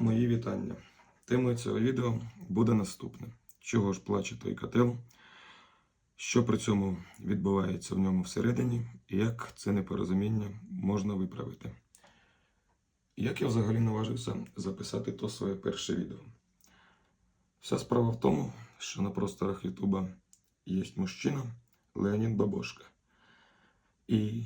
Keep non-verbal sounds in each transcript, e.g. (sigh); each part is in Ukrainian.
Мої вітання. Темою цього відео буде наступне: чого ж плаче той котел, що при цьому відбувається в ньому всередині, і як це непорозуміння можна виправити. Як я взагалі наважився записати то своє перше відео? Вся справа в тому, що на просторах Ютуба є мужчина Леонід Бабошка. І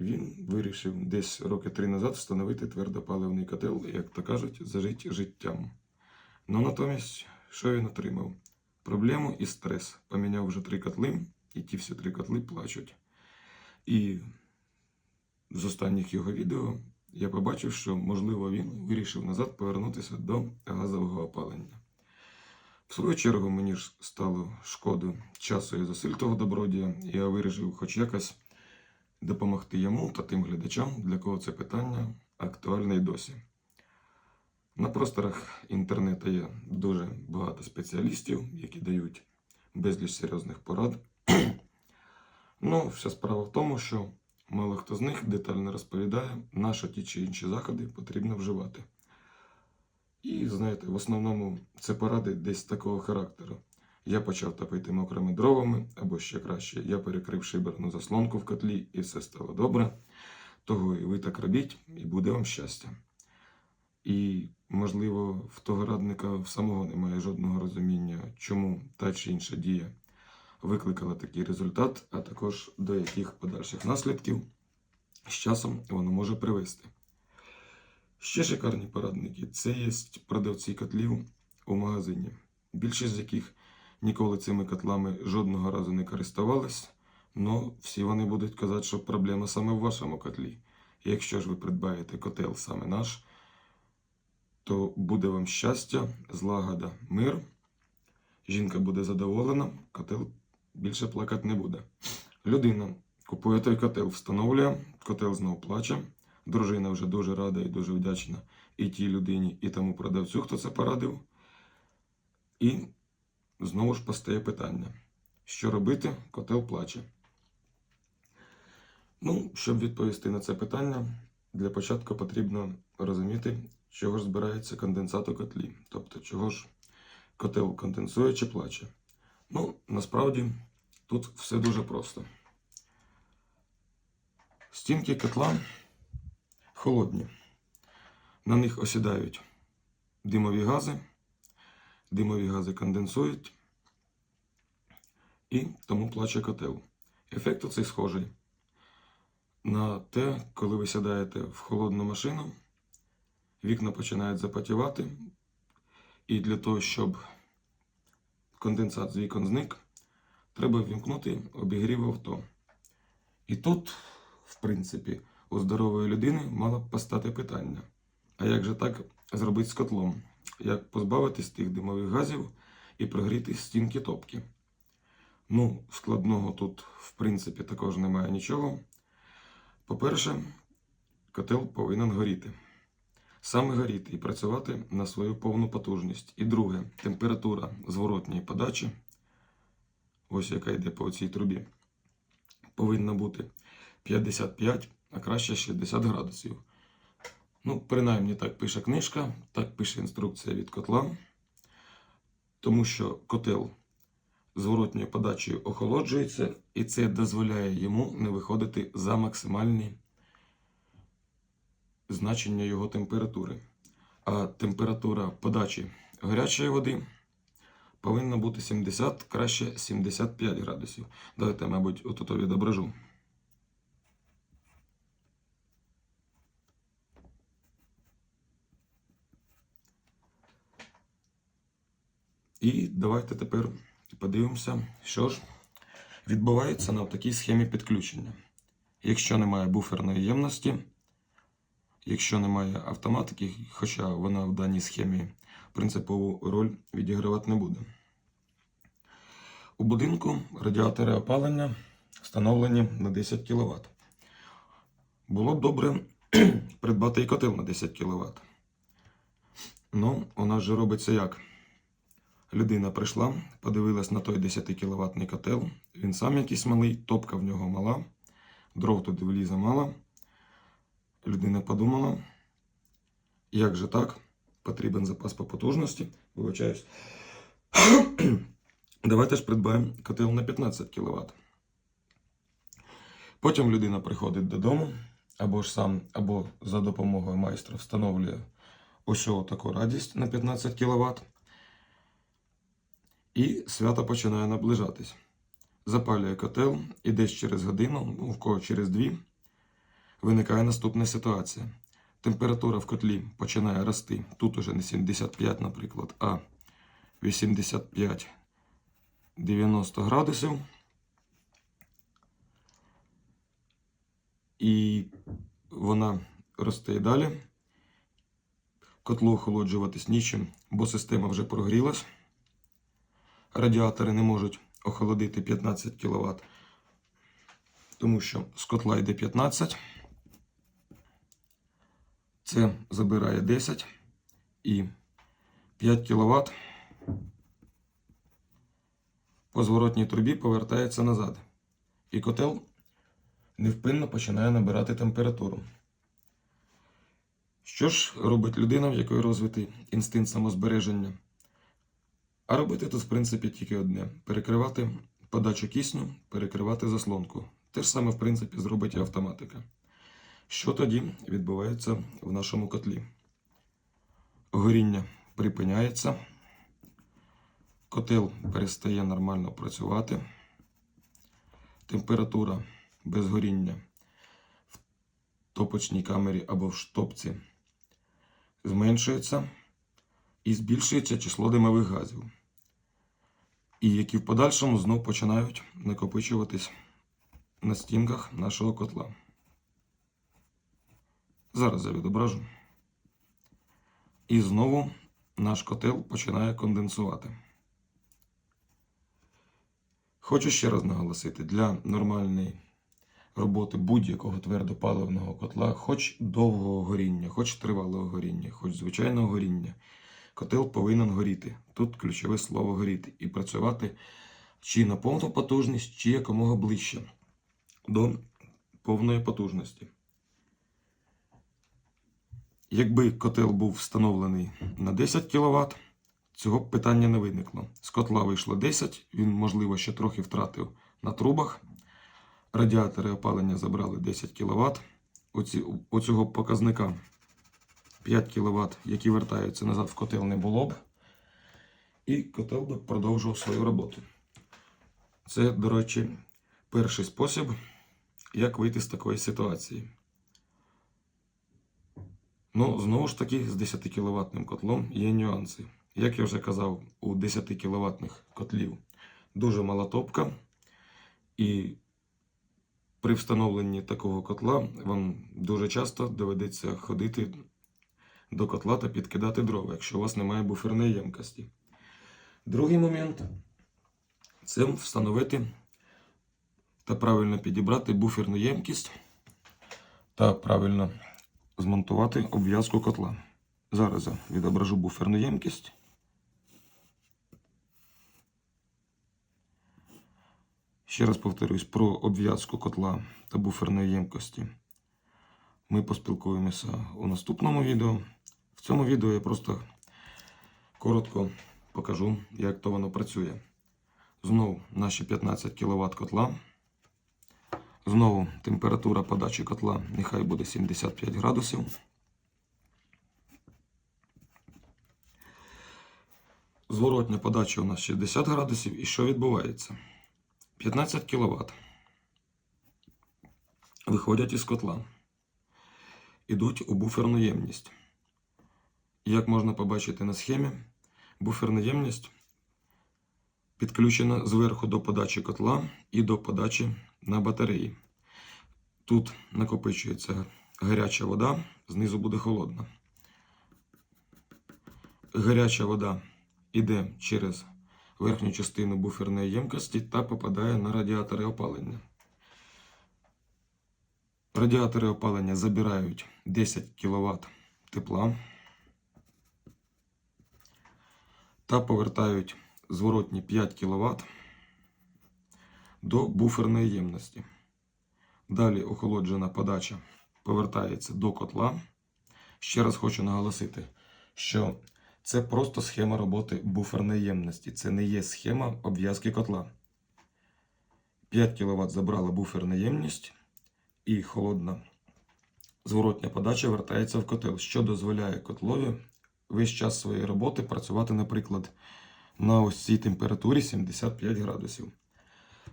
він вирішив десь роки три назад встановити твердопаливний котел, як то кажуть, зажити життям. Ну натомість, що він отримав? Проблему і стрес. Поміняв вже три котли, і ті всі три котли плачуть. І з останніх його відео я побачив, що, можливо, він вирішив назад повернутися до газового опалення. В свою чергу мені ж стало шкода часу і зусиль того добродія, я вирішив хоч якось допомогти йому та тим глядачам, для кого це питання актуальне й досі. На просторах інтернету є дуже багато спеціалістів, які дають безліч серйозних порад. (clears throat) Ну, вся справа в тому, що мало хто з них детально розповідає, на що ті чи інші заходи потрібно вживати. І знаєте, в основному це поради десь такого характеру. Я почав топити мокрими дровами, або ще краще, я перекрив шиберну заслонку в котлі, і все стало добре. Того і ви так робіть, і буде вам щастя. І, можливо, в того радника в самого немає жодного розуміння, чому та чи інша дія викликала такий результат, а також до яких подальших наслідків з часом воно може привести. Ще шикарні порадники це є продавці котлів у магазині, більшість з яких ніколи цими котлами жодного разу не користувались, але всі вони будуть казати, що проблема саме в вашому котлі. Якщо ж ви придбаєте котел саме наш, то буде вам щастя, злагода, мир. Жінка буде задоволена, котел більше плакати не буде. Людина купує той котел, встановлює, котел знову плаче. Дружина вже дуже рада і дуже вдячна і тій людині, і тому продавцю, хто це порадив. І знову ж постає питання: що робити, котел плаче. Ну, щоб відповісти на це питання, для початку потрібно розуміти, чого ж збирається конденсат у котлі. Тобто, чого ж котел конденсує чи плаче. Ну, насправді, тут все дуже просто. Стінки котла холодні. На них осідають димові гази, димові гази конденсують, і тому плаче котел. Ефект оцей схожий на те, коли ви сідаєте в холодну машину, вікна починають запотівати, і для того, щоб конденсат з вікон зник, треба ввімкнути обігрів авто. І тут, в принципі, у здорової людини мало б постати питання: а як же так зробити з котлом? Як позбавитись тих димових газів і прогріти стінки топки? Ну, складного тут, в принципі, також немає нічого. По-перше, котел повинен горіти. Саме горіти і працювати на свою повну потужність. І друге, температура зворотньої подачі, ось яка йде по цій трубі, повинна бути 55 а краще 60 градусів. Ну, принаймні так пише книжка, так пише інструкція від котла. Тому що котел зворотньою подачею охолоджується, і це дозволяє йому не виходити за максимальні значення його температури. А температура подачі гарячої води повинна бути 70, краще 75 градусів. Давайте, мабуть, отут відображу. І давайте тепер подивимося, що ж відбувається на такій схемі підключення. Якщо немає буферної ємності, якщо немає автоматики, хоча вона в даній схемі принципову роль відігравати не буде. У будинку радіатори опалення встановлені на 10 кВт. Було б добре (clears throat) придбати і котел на 10 кВт. Ну, у нас робиться як? Людина прийшла, подивилась на той 10 кіловатний котел. Він сам якийсь малий, топка в нього мала, дров туди влізе мало. Людина подумала, Як же так? Потрібен запас по потужності. Вибачаюсь. (clears throat) Давайте ж придбаємо котел на 15 кВт. Потім людина приходить додому, або ж сам, або за допомогою майстра встановлює ось таку радість на 15 кВт. І свято починає наближатись. Запалює котел, і десь через годину, ну, в кого через дві, виникає наступна ситуація. Температура в котлі починає рости. Тут уже не 75, наприклад, а 85-90 градусів. І вона росте і далі. Котлу охолоджуватись нічим, бо система вже прогрілась. Радіатори не можуть охолодити 15 кВт, тому що з котла йде 15. Це забирає 10 і 5 кВт по зворотній трубі повертається назад. І котел невпинно починає набирати температуру. Що ж робить людина, в якої розвитий інстинкт самозбереження? А робити тут, в принципі, тільки одне: перекривати подачу кисню, перекривати заслонку. Те ж саме, в принципі, зробить і автоматика. Що тоді відбувається в нашому котлі? Горіння припиняється, котел перестає нормально працювати, температура без горіння в топочній камері або в штопці зменшується і збільшується число димових газів, і які в подальшому знов починають накопичуватись на стінках нашого котла. Зараз я відображу. І знову наш котел починає конденсувати. Хочу ще раз наголосити: для нормальної роботи будь-якого твердопаливного котла, хоч довгого горіння, хоч тривалого горіння, хоч звичайного горіння, котел повинен горіти. Тут ключове слово горіти і працювати чи на повну потужність, чи якомога ближче до повної потужності. Якби котел був встановлений на 10 кВт, цього б питання не виникло. З котла вийшло 10, він, можливо, ще трохи втратив на трубах. Радіатори опалення забрали 10 кВт. Оці, оцього показника 5 кВт, які вертаються назад в котел, не було б. І котел би продовжував свою роботу. Це, до речі, перший спосіб, як вийти з такої ситуації. Ну, знову ж таки, з 10 кВт котлом є нюанси. Як я вже казав, у 10 кВт котлів дуже мала топка, і при встановленні такого котла вам дуже часто доведеться ходити до котла та підкидати дрова, якщо у вас немає буферної ємкості. Другий момент це встановити та правильно підібрати буферну ємкість та правильно змонтувати обв'язку котла. Зараз я відображу буферну ємкість. Ще раз повторюсь про обв'язку котла та буферної ємкості. Ми поспілкуємося у наступному відео. В цьому відео я просто коротко покажу, як то воно працює. Знову наші 15 кВт котла. Знову температура подачі котла нехай буде 75 градусів. Зворотня подача у нас 60 градусів. І що відбувається? 15 кВт виходять із котла, ідуть у буферну ємність. Як можна побачити на схемі, буферна ємність підключена зверху до подачі котла і до подачі на батареї. Тут накопичується гаряча вода, знизу буде холодна. Гаряча вода йде через верхню частину буферної ємкості та попадає на радіатори опалення. Радіатори опалення забирають 10 кВт тепла та повертають зворотні 5 кВт до буферної ємності. Далі охолоджена подача повертається до котла Ще раз хочу наголосити, що це просто схема роботи буферної ємності. Це не є схема обв'язки котла. 5 кВт забрала буферна ємність і холодна зворотня подача вертається в котел, що дозволяє котлові весь час своєї роботи працювати, наприклад, на ось цій температурі 75 градусів.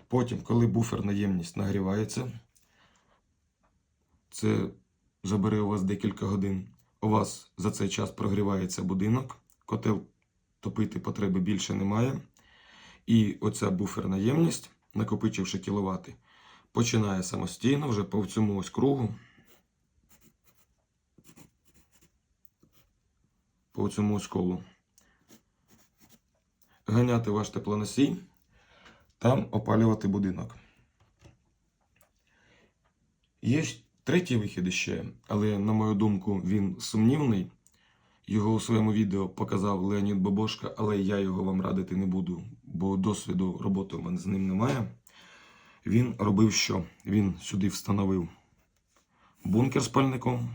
Потім, коли буферна ємність нагрівається, це забере у вас декілька годин. У вас за цей час прогрівається будинок, котел топити потреби більше немає. І оця буферна ємність, накопичивши кіловати, починає самостійно вже по цьому ось кругу. По цьому ось. Ганяти ваш теплоносій, там опалювати будинок. Є третій вихід ще, але, на мою думку, він сумнівний. Його у своєму відео показав Леонід Бобошка, але я його вам радити не буду, бо досвіду роботи у мене з ним немає. Він робив що? Він сюди встановив бункер з пальником.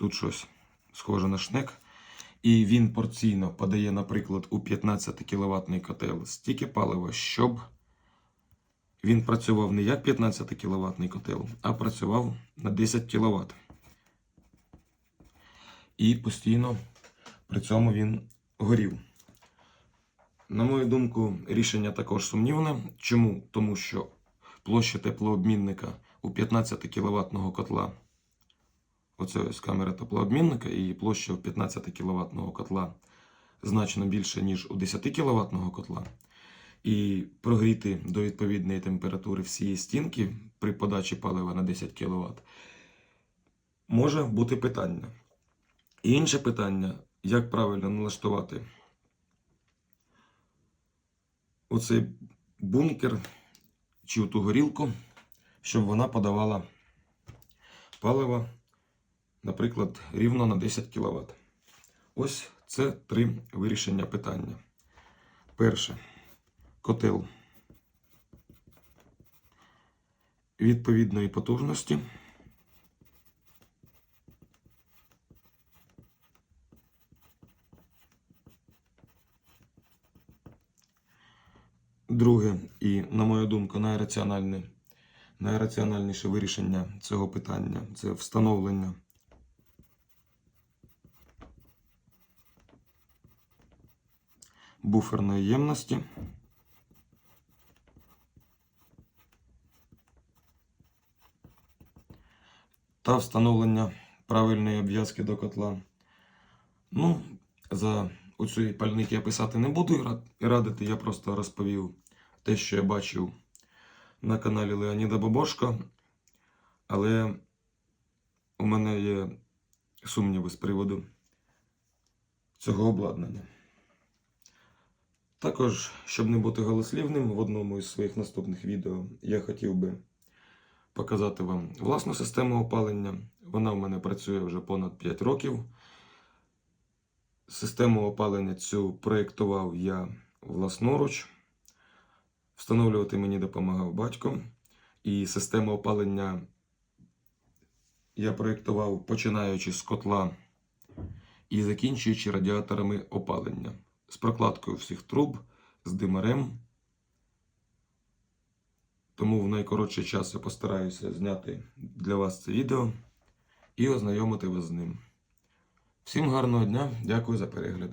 Тут щось схоже на шнек. І він порційно подає, наприклад, у 15 кВт котел стільки палива, щоб він працював не як 15 кВт котел, а працював на 10 кВт. І постійно при цьому він горів. На мою думку, рішення також сумнівне. Чому? Тому що площа теплообмінника у 15 кВт котла. Оце ось камера теплообмінника і площа у 15 кВт котла значно більше, ніж у 10 кВт котла. І прогріти до відповідної температури всієї стінки при подачі палива на 10 кВт може бути питання. І інше питання, як правильно налаштувати оцей бункер чи ту горілку, щоб вона подавала паливо, наприклад, рівно на 10 кВт. Ось це три вирішення питання. Перше котел відповідної потужності. Друге, і, на мою думку, найраціональне, найраціональніше вирішення цього питання це встановлення буферної ємності. Та встановлення правильної обв'язки до котла. Ну, за оцю пальник я писати не буду і радити, я просто розповів те, що я бачив на каналі Леоніда Бобошка. Але у мене є сумніви з приводу цього обладнання. Також, щоб не бути голослівним, в одному із своїх наступних відео я хотів би показати вам власну систему опалення. Вона в мене працює вже понад 5 років. Систему опалення цю проєктував я власноруч. Встановлювати мені допомагав батько. І систему опалення я проєктував починаючи з котла і закінчуючи радіаторами опалення. З прокладкою всіх труб, з димарем. Тому в найкоротший час я постараюся зняти для вас це відео і ознайомити вас з ним. Всім гарного дня, дякую за перегляд.